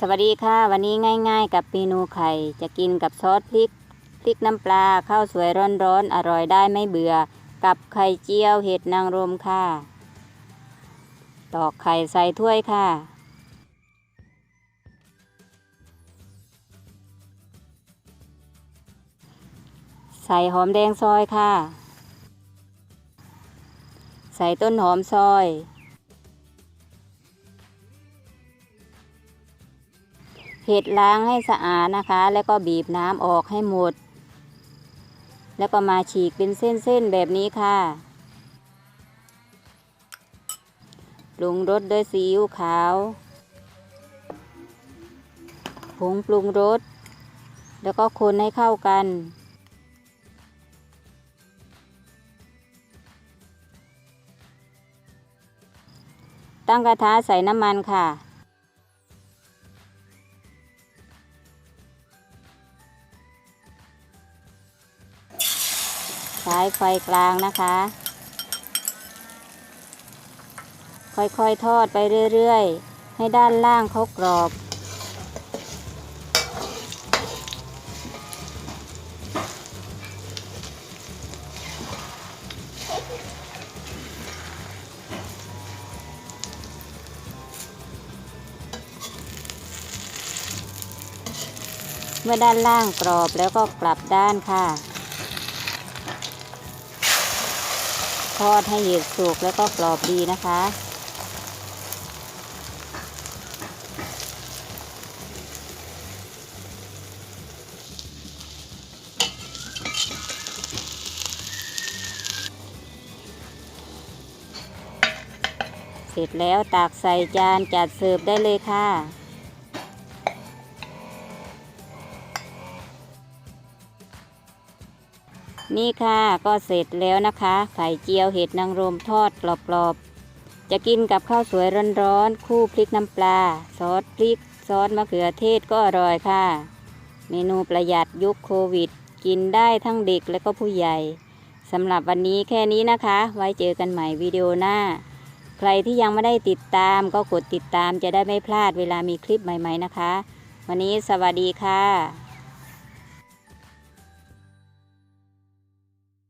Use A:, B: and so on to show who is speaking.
A: สวัสดีค่ะ วันนี้ง่าย ๆ กับเมนูไข่ จะกินกับซอสพริกพริกน้ำปลาข้าวสวยร้อนๆอร่อยได้ไม่เบื่อ กับไข่เจียวเห็ดนางรมค่ะ ตอกไข่ใส่ถ้วยค่ะ ใส่หอมแดงซอยค่ะ ใส่ต้นหอมซอย เห็ดล้างให้สะอาดนะคะ แล้วก็บีบน้ำออกให้หมด แล้วก็มาฉีกเป็นเส้นๆแบบนี้ค่ะปรุงรสด้วยซีอิ๊วขาว ผงปรุงรส แล้วก็คนให้เข้ากัน ตั้งกระทะใส่น้ำมันค่ะ ใช้ไฟกลางนะคะ ค่อยๆทอดไปเรื่อยๆ ให้ด้านล่างเขากรอบเมื่อด้านล่างกรอบแล้วก็กลับด้านค่ะ ทอดให้เห็ดสุกแล้วก็กรอบดีนะคะ เสร็จแล้วตักใส่จานจัดเสิร์ฟได้เลยค่ะ นี่ค่ะก็เสร็จแล้วนะคะ ไข่เจียวเห็ดนางรมทอดกรอบๆ จะกินกับข้าวสวยร้อนๆ คู่พริกน้ำปลา ซอสพริก ซอสมะเขือเทศก็อร่อยค่ะ เมนูประหยัดยุคโควิด กินได้ทั้งเด็กและก็ผู้ใหญ่สำหรับวันนี้แค่นี้นะคะ ไว้เจอกันใหม่วิดีโอหน้า ใครที่ยังไม่ได้ติดตามก็กดติดตามจะได้ไม่พลาดเวลามีคลิปใหม่ ๆนะคะ วันนี้สวัสดีค่ะ